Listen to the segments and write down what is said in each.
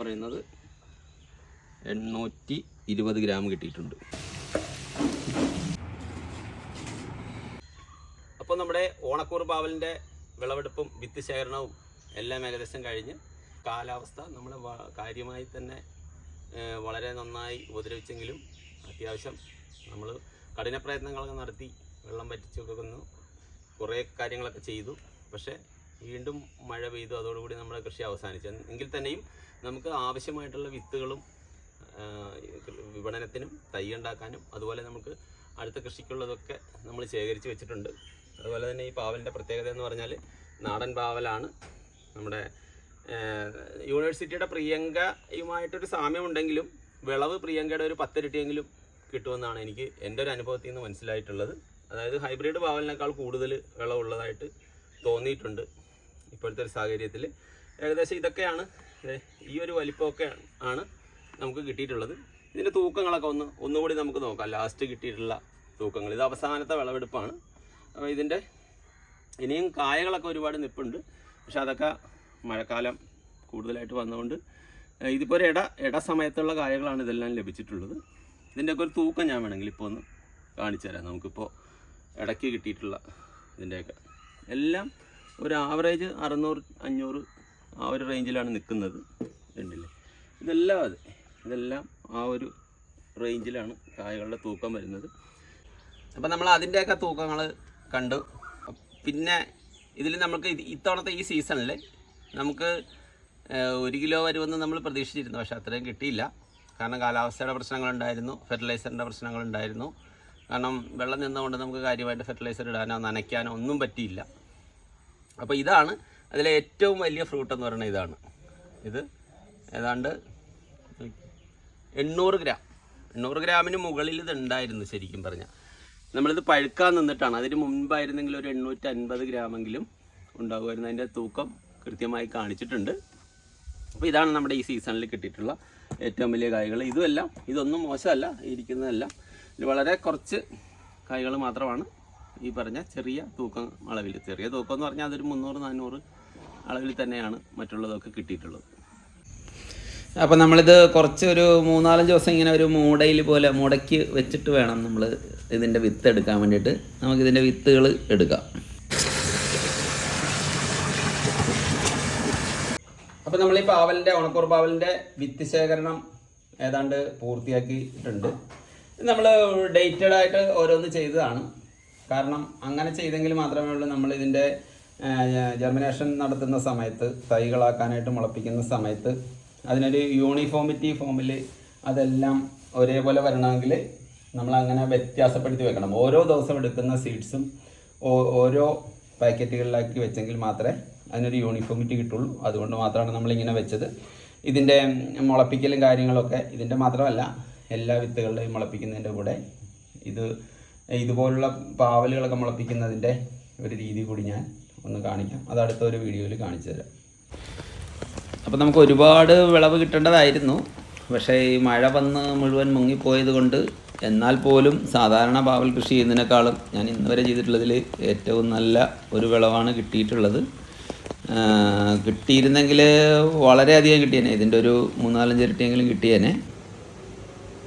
പറയുന്നത് എണ്ണൂറ്റി ഇരുപത് ഗ്രാം കിട്ടിയിട്ടുണ്ട്. അപ്പോൾ നമ്മുടെ ഓണക്കൂർ പാവലിന്റെ വിളവെടുപ്പും വിത്ത് ശേഖരണവും എല്ലാം ഏകദേശം കഴിഞ്ഞ് കാലാവസ്ഥ നമ്മളെ കാര്യമായി തന്നെ വളരെ നന്നായി ഉപദ്രവിച്ചെങ്കിലും അത്യാവശ്യം നമ്മൾ കഠിന പ്രയത്നങ്ങളൊക്കെ നടത്തി വെള്ളം വറ്റിച്ചു കൊടുക്കുന്നു കുറേ കാര്യങ്ങളൊക്കെ ചെയ്തു. പക്ഷേ വീണ്ടും മഴ പെയ്തു അതോടുകൂടി നമ്മുടെ കൃഷി അവസാനിച്ചു. എങ്കിൽ തന്നെയും നമുക്ക് ആവശ്യമായിട്ടുള്ള വിത്തുകളും വിപണനത്തിനും തൈ ഉണ്ടാക്കാനും അതുപോലെ നമുക്ക് അടുത്ത കൃഷിക്കുള്ളതൊക്കെ നമ്മൾ ശേഖരിച്ച് വെച്ചിട്ടുണ്ട്. അതുപോലെ തന്നെ ഈ പാവലിന്റെ പ്രത്യേകത എന്ന് പറഞ്ഞാൽ നാടൻ പാവലാണ് നമ്മുടെ യൂണിവേഴ്സിറ്റിയുടെ പ്രിയങ്കയുമായിട്ടൊരു സാമ്യമുണ്ടെങ്കിലും വിളവ് പ്രിയങ്കയുടെ ഒരു പത്തിരട്ടിയെങ്കിലും കിട്ടുമെന്നാണ് എനിക്ക് എന്റെ ഒരു അനുഭവത്തിൽ നിന്ന് മനസ്സിലായിട്ടുള്ളത്. അതായത് ഹൈബ്രിഡ് പാവലിനേക്കാൾ കൂടുതൽ വിളവുള്ളതായിട്ട് തോന്നിയിട്ടുണ്ട്. ഇപ്പോഴത്തെ ഒരു സാഹചര്യത്തിൽ ഏകദേശം ഇതൊക്കെയാണ് ഈ ഒരു വലിപ്പമൊക്കെ ആണ് നമുക്ക് കിട്ടിയിട്ടുള്ളത്. ഇതിന്റെ തൂക്കങ്ങളൊക്കെ ഒന്ന് ഒന്നുകൂടി നമുക്ക് നോക്കാം. ലാസ്റ്റ് കിട്ടിയിട്ടുള്ള തൂക്കങ്ങൾ. ഇത് അവസാനത്തെ വിളവെടുപ്പാണ്. അപ്പോൾ ഇതിന്റെ ഇനിയും കായകളൊക്കെ ഒരുപാട് നിൽപ്പുണ്ട് പക്ഷെ അതൊക്കെ മഴക്കാലം കൂടുതലായിട്ട് വന്നതുകൊണ്ട് ഏഹ് ഇതിപ്പോൾ ഒരു ഇട ഇട സമയത്തുള്ള കായകളാണ് ഇതെല്ലാം ലഭിച്ചിട്ടുള്ളത്. ഇതിന്റെയൊക്കെ ഒരു തൂക്കം ഞാൻ വേണമെങ്കിൽ ഇപ്പോൾ ഒന്ന് കാണിച്ചു തരാം. നമുക്കിപ്പോൾ ഇടയ്ക്ക് കിട്ടിയിട്ടുള്ള ഇതിന്റെയൊക്കെ എല്ലാം ഒരു ആവറേജ് അറുന്നൂറ് അഞ്ഞൂറ് ആ ഒരു റേഞ്ചിലാണ് നിൽക്കുന്നത് ഉണ്ടല്ലേ ഇതെല്ലാം അതെ. ഇതെല്ലാം ആ ഒരു റേഞ്ചിലാണ് കായകളുടെ തൂക്കം വരുന്നത്. അപ്പോൾ നമ്മൾ അതിന്റെയൊക്കെ തൂക്കങ്ങൾ കണ്ടു. പിന്നെ ഇതിൽ നമുക്ക് ഇത് ഇത്തവണത്തെ ഈ സീസണിൽ നമുക്ക് ഒരു കിലോ വരുമെന്ന് നമ്മൾ പ്രതീക്ഷിച്ചിരുന്നു. പക്ഷേ അത്രയും കിട്ടിയില്ല. കാരണം കാലാവസ്ഥയുടെ പ്രശ്നങ്ങളുണ്ടായിരുന്നു ഫെർട്ടിലൈസറിന്റെ പ്രശ്നങ്ങളുണ്ടായിരുന്നു. കാരണം വെള്ളം നിന്നുകൊണ്ട് നമുക്ക് കാര്യമായിട്ട് ഫെർട്ടിലൈസർ ഇടാനോ നനയ്ക്കാനോ ഒന്നും പറ്റിയില്ല. അപ്പോൾ ഇതാണ് അതിലെ ഏറ്റവും വലിയ ഫ്രൂട്ട് എന്ന് പറയുന്നത് ഇതാണ്. ഇത് ഏതാണ്ട് എണ്ണൂറ് ഗ്രാം. എണ്ണൂറ് ഗ്രാമിന് മുകളിൽ ഇത് ഉണ്ടായിരുന്നു ശരിക്കും പറഞ്ഞാൽ നമ്മളിത് പഴുക്കാൻ നിന്നിട്ടാണ്. അതിന് മുൻപായിരുന്നെങ്കിൽ ഒരു എണ്ണൂറ്റി അൻപത് ഗ്രാമെങ്കിലും ഉണ്ടാകുമായിരുന്നു അതിന്റെ തൂക്കം കൃത്യമായി കാണിച്ചിട്ടുണ്ട്. അപ്പോൾ ഇതാണ് നമ്മുടെ ഈ സീസണിൽ കിട്ടിയിട്ടുള്ള ഏറ്റവും വലിയ കായ്കൾ. ഇതുമല്ല ഇതൊന്നും മോശമല്ല ഇരിക്കുന്നതല്ല. വളരെ കുറച്ച് കായ്കൾ മാത്രമാണ്. ഈ പറഞ്ഞ ചെറിയ തൂക്കം അളവിൽ ചെറിയ തൂക്കം എന്ന് പറഞ്ഞാൽ അതൊരു മുന്നൂറ് നാനൂറ് അളവിൽ തന്നെയാണ് മറ്റുള്ളതൊക്കെ കിട്ടിയിട്ടുള്ളത്. അപ്പം നമ്മളിത് കുറച്ച് ഒരു മൂന്നാലഞ്ച് ദിവസം ഇങ്ങനെ ഒരു മൂടയിൽ പോലെ മുടക്കി വെച്ചിട്ട് വേണം നമ്മൾ ഇതിന്റെ വിത്ത് എടുക്കാൻ വേണ്ടിയിട്ട്. നമുക്കിതിന്റെ വിത്തുകൾ എടുക്കാം. അപ്പം നമ്മൾ ഈ പാവലിന്റെ ഉണക്കൂർ പാവലിന്റെ വിത്ത് ശേഖരണം ഏതാണ്ട് പൂർത്തിയാക്കിയിട്ടുണ്ട്. നമ്മൾ ഡേറ്റഡ് ആയിട്ട് ഓരോന്ന് ചെയ്തതാണ്. കാരണം അങ്ങനെ ചെയ്തെങ്കിൽ മാത്രമേ ഉള്ളൂ നമ്മൾ ഇതിന്റെ ജർമിനേഷൻ നടത്തുന്ന സമയത്ത് തൈകളാക്കാനായിട്ട് മുളപ്പിക്കുന്ന സമയത്ത് അതിനൊരു യൂണിഫോമിറ്റി ഫോമിൽ അതെല്ലാം ഒരേപോലെ വരണമെങ്കിൽ നമ്മൾ അങ്ങനെ വ്യത്യാസപ്പെടുത്തി വെക്കണം. ഓരോ ദിവസം എടുക്കുന്ന സീഡ്സും ഓരോ പാക്കറ്റുകളിലാക്കി വെച്ചെങ്കിൽ മാത്രമേ അതിനൊരു യൂണിഫോമിറ്റി കിട്ടുള്ളൂ. അതുകൊണ്ട് മാത്രമാണ് നമ്മളിങ്ങനെ വെച്ചത്. ഇതിന്റെ മുളപ്പിക്കലും കാര്യങ്ങളൊക്കെ ഇതിന്റെ മാത്രമല്ല എല്ലാ വിത്തുകളുടെയും മുളപ്പിക്കുന്നതിന്റെ കൂടെ ഇത് ഇതുപോലുള്ള പാവലുകളൊക്കെ മുളപ്പിക്കുന്നതിന്റെ ഒരു രീതി കൂടി ഞാൻ ഒന്ന് കാണിക്കാം. അത് അടുത്ത ഒരു വീഡിയോയിൽ കാണിച്ചു തരാം. അപ്പോൾ നമുക്ക് ഒരുപാട് വിളവ് കിട്ടേണ്ടതായിരുന്നു. പക്ഷേ ഈ മഴ വന്ന് മുഴുവൻ മുങ്ങിപ്പോയത് കൊണ്ട് എന്നാൽ പോലും സാധാരണ പാവൽ കൃഷി ചെയ്യുന്നതിനേക്കാളും ഞാൻ ഇന്ന് വരെ ചെയ്തിട്ടുള്ളതിൽ ഏറ്റവും നല്ല ഒരു വിളവാണ് കിട്ടിയിട്ടുള്ളത്. കിട്ടിയിരുന്നെങ്കിൽ വളരെയധികം കിട്ടിയേനെ. ഇതിന്റെ ഒരു മൂന്നാലഞ്ച് ഇരട്ടിയെങ്കിലും കിട്ടിയേനെ.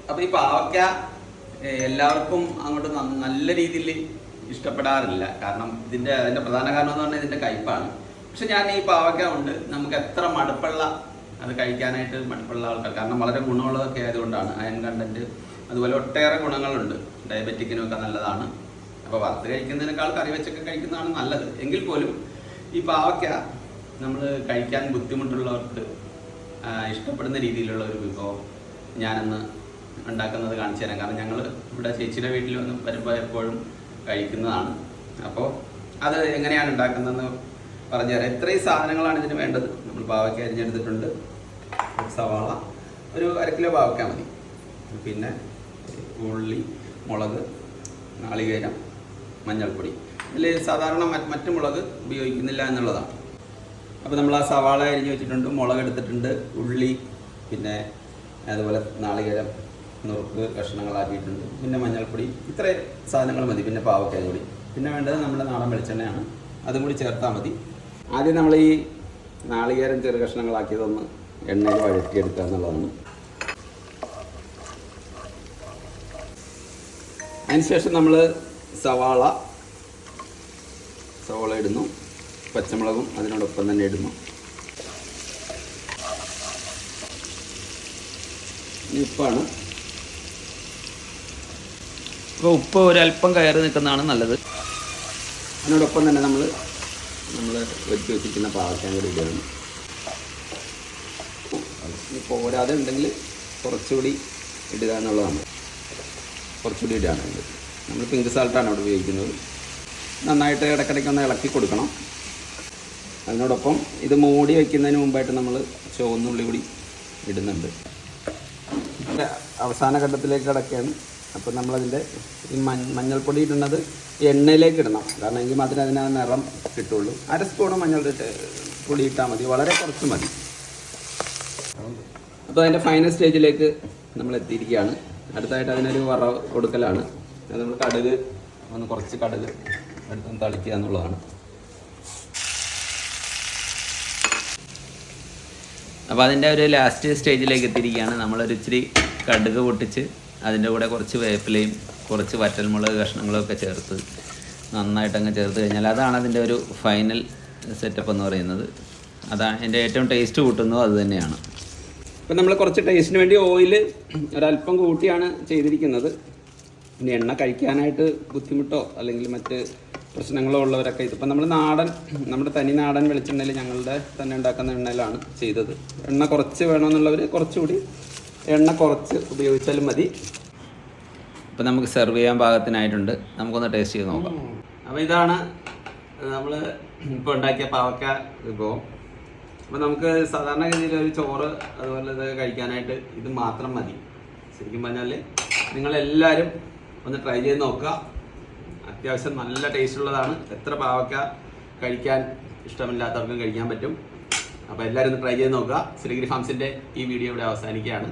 അപ്പോൾ ഈ പാവയ്ക്ക എല്ലാവർക്കും അങ്ങോട്ട് നല്ല രീതിയിൽ ഇഷ്ടപ്പെടാറില്ല. കാരണം ഇതിന്റെ അതിന്റെ പ്രധാന കാരണം എന്ന് പറഞ്ഞാൽ ഇതിന്റെ കയ്പാണ്. പക്ഷെ ഞാൻ ഈ പാവയ്ക്ക ഉണ്ട് നമുക്ക് എത്ര മടുപ്പുള്ള അത് കഴിക്കാനായിട്ട് മടുപ്പുള്ള ആൾക്കാർ കാരണം വളരെ ഗുണമുള്ളതൊക്കെ ആയതുകൊണ്ടാണ്. അയൺ കണ്ടന്റ് അതുപോലെ ഒട്ടേറെ ഗുണങ്ങളുണ്ട്. ഡയബറ്റിക്കിനൊക്കെ നല്ലതാണ്. അപ്പോൾ വറുത്ത് കഴിക്കുന്നതിനേക്കാൾ കറി വെച്ചൊക്കെ കഴിക്കുന്നതാണ് നല്ലത്. എങ്കിൽ പോലും ഈ പാവയ്ക്ക നമ്മൾ കഴിക്കാൻ ബുദ്ധിമുട്ടുള്ളവർക്ക് ഇഷ്ടപ്പെടുന്ന രീതിയിലുള്ള ഒരു വിഭവം ഞാനന്ന് ഉണ്ടാക്കുന്നത് കാണിച്ചു തരാം. കാരണം ഞങ്ങൾ ഇവിടെ ചേച്ചിയുടെ വീട്ടിൽ വന്ന് വരുമ്പോൾ എപ്പോഴും കഴിക്കുന്നതാണ്. അപ്പോൾ അത് എങ്ങനെയാണ് ഉണ്ടാക്കുന്നതെന്ന് പറഞ്ഞു തരാം. ഇത്രയും സാധനങ്ങളാണ് ഇതിന് വേണ്ടത്. നമ്മൾ പാവയ്ക്ക അരിഞ്ഞെടുത്തിട്ടുണ്ട്. സവാള ഒരു അര കിലോ പാവയ്ക്ക മതി. പിന്നെ ഉള്ളി മുളക് നാളികേരം മഞ്ഞൾപ്പൊടി. ഇതിൽ സാധാരണ മറ്റ് മുളക് ഉപയോഗിക്കുന്നില്ല എന്നുള്ളതാണ്. അപ്പോൾ നമ്മൾ ആ സവാള അരിഞ്ഞ് വെച്ചിട്ടുണ്ട് മുളക് എടുത്തിട്ടുണ്ട് ഉള്ളി പിന്നെ അതുപോലെ നാളികേരം നുറുക്ക് കഷ്ണങ്ങളാക്കിയിട്ടുണ്ട്. പിന്നെ മഞ്ഞൾപ്പൊടി ഇത്രയും സാധനങ്ങൾ മതി. പിന്നെ പാവക്കായ കൂടി പിന്നെ വേണ്ടത് നമ്മുടെ നാടൻ വെളിച്ചെണ്ണയാണ്. അതും കൂടി ചേർത്താൽ മതി. ആദ്യം നമ്മൾ ഈ നാളികേരം ചെറു കഷ്ണങ്ങളാക്കിയതൊന്ന് എണ്ണയിൽ വഴറ്റിയെടുക്കുക എന്നുള്ളതാണ്. അതിനുശേഷം നമ്മൾ സവാള സവാള ഇടുന്നു. പച്ചമുളകും അതിനോടൊപ്പം തന്നെ ഇടുന്നു. ഇനി ഉപ്പാണ് ഇപ്പോൾ ഉപ്പ് ഒരല്പം കയറി നിൽക്കുന്നതാണ് നല്ലത്. അതിനോടൊപ്പം തന്നെ നമ്മൾ നമ്മൾ വെച്ച് വെച്ചിരിക്കുന്ന പാവയ്ക്കാൻ കൂടി ഇടുകയാണ്. പോരാതെ ഉണ്ടെങ്കിൽ കുറച്ചുകൂടി ഇടുക എന്നുള്ളതാണ്. കുറച്ചുകൂടി ഇടുകയാണെങ്കിൽ നമ്മൾ പിങ്ക് സാൾട്ടാണ് അവിടെ ഉപയോഗിക്കുന്നത്. നന്നായിട്ട് ഇടയ്ക്കിടയ്ക്ക് ഒന്ന് ഇളക്കി കൊടുക്കണം. അതിനോടൊപ്പം ഇത് മൂടി വയ്ക്കുന്നതിന് മുമ്പായിട്ട് നമ്മൾ ചുവന്നുള്ളി കൂടി ഇടുന്നുണ്ട്. അവസാന ഘട്ടത്തിലേക്ക് കിടക്കുകയാണ്. അപ്പോൾ നമ്മളതിന്റെ ഈ മഞ്ഞ മഞ്ഞൾപ്പൊടി ഇടുന്നത് എണ്ണയിലേക്ക് ഇടണം. കാരണം എങ്കിൽ മാത്രമേ അതിന് നിറം കിട്ടുള്ളൂ. അര സ്പൂണ് മഞ്ഞൾ പൊടി ഇട്ടാൽ മതി. വളരെ കുറച്ച് മതി. അപ്പോൾ അതിന്റെ ഫൈനൽ സ്റ്റേജിലേക്ക് നമ്മൾ എത്തിയിരിക്കുകയാണ്. അടുത്തായിട്ട് അതിനൊരു വറ കൊടുക്കലാണ്. അത് നമ്മൾ കടുക് ഒന്ന് കുറച്ച് കടുക് എടുത്തൊന്ന് തളിക്കുക എന്നുള്ളതാണ്. അപ്പോൾ അതിന്റെ ഒരു ലാസ്റ്റ് സ്റ്റേജിലേക്ക് എത്തിയിരിക്കുകയാണ്. നമ്മളൊരു ഇച്ചിരി കടുക് പൊട്ടിച്ച് അതിന്റെ കൂടെ കുറച്ച് വേപ്പിലയും കുറച്ച് വറ്റൽമുളക് കഷ്ണങ്ങളൊക്കെ ചേർത്ത് നന്നായിട്ട് അങ്ങ് ചേർത്ത് കഴിഞ്ഞാൽ അതാണ് അതിന്റെ ഒരു ഫൈനൽ സെറ്റപ്പ് എന്ന് പറയുന്നത്. അതാണ് എന്റെ ഏറ്റവും ടേസ്റ്റ് കൂട്ടുന്നതും അത് തന്നെയാണ്. ഇപ്പം നമ്മൾ കുറച്ച് ടേസ്റ്റിന് വേണ്ടി ഓയിൽ ഒരല്പം കൂട്ടിയാണ് ചെയ്തിരിക്കുന്നത്. ഇനി എണ്ണ കഴിക്കാനായിട്ട് ബുദ്ധിമുട്ടോ അല്ലെങ്കിൽ മറ്റ് പ്രശ്നങ്ങളോ ഉള്ളവരൊക്കെ ഇതിപ്പോൾ നമ്മൾ നാടൻ നമ്മുടെ തനി നാടൻ വെളിച്ചെണ്ണയിൽ ഞങ്ങളുടെ തന്നെ ഉണ്ടാക്കുന്ന എണ്ണയിലാണ് ചെയ്തത്. എണ്ണ കുറച്ച് വേണമെന്നുള്ളവർ കുറച്ചുകൂടി എണ്ണ കുറച്ച് ഉപയോഗിച്ചാലും മതി. ഇപ്പം നമുക്ക് സെർവ് ചെയ്യാൻ പാകത്തിനായിട്ടുണ്ട്. നമുക്കൊന്ന് ടേസ്റ്റ് ചെയ്ത് നോക്കാം. അപ്പോൾ ഇതാണ് നമ്മൾ ഇപ്പോൾ ഉണ്ടാക്കിയ പാവക്ക വിഭവം. അപ്പോൾ നമുക്ക് സാധാരണഗതിയിൽ ഒരു ചോറ് അതുപോലെ ഇത് കഴിക്കാനായിട്ട് ഇത് മാത്രം മതി. ശരിക്കും പറഞ്ഞാൽ നിങ്ങളെല്ലാവരും ഒന്ന് ട്രൈ ചെയ്ത് നോക്കുക. അത്യാവശ്യം നല്ല ടേസ്റ്റ് ഉള്ളതാണ്. എത്ര പാവക്ക കഴിക്കാൻ ഇഷ്ടമില്ലാത്തവർക്കും കഴിക്കാൻ പറ്റും. അപ്പോൾ എല്ലാവരും ഒന്ന് ട്രൈ ചെയ്ത് നോക്കുക. ശ്രീഗിരി ഫാംസിന്റെ ഈ വീഡിയോ ഇവിടെ അവസാനിക്കുകയാണ്.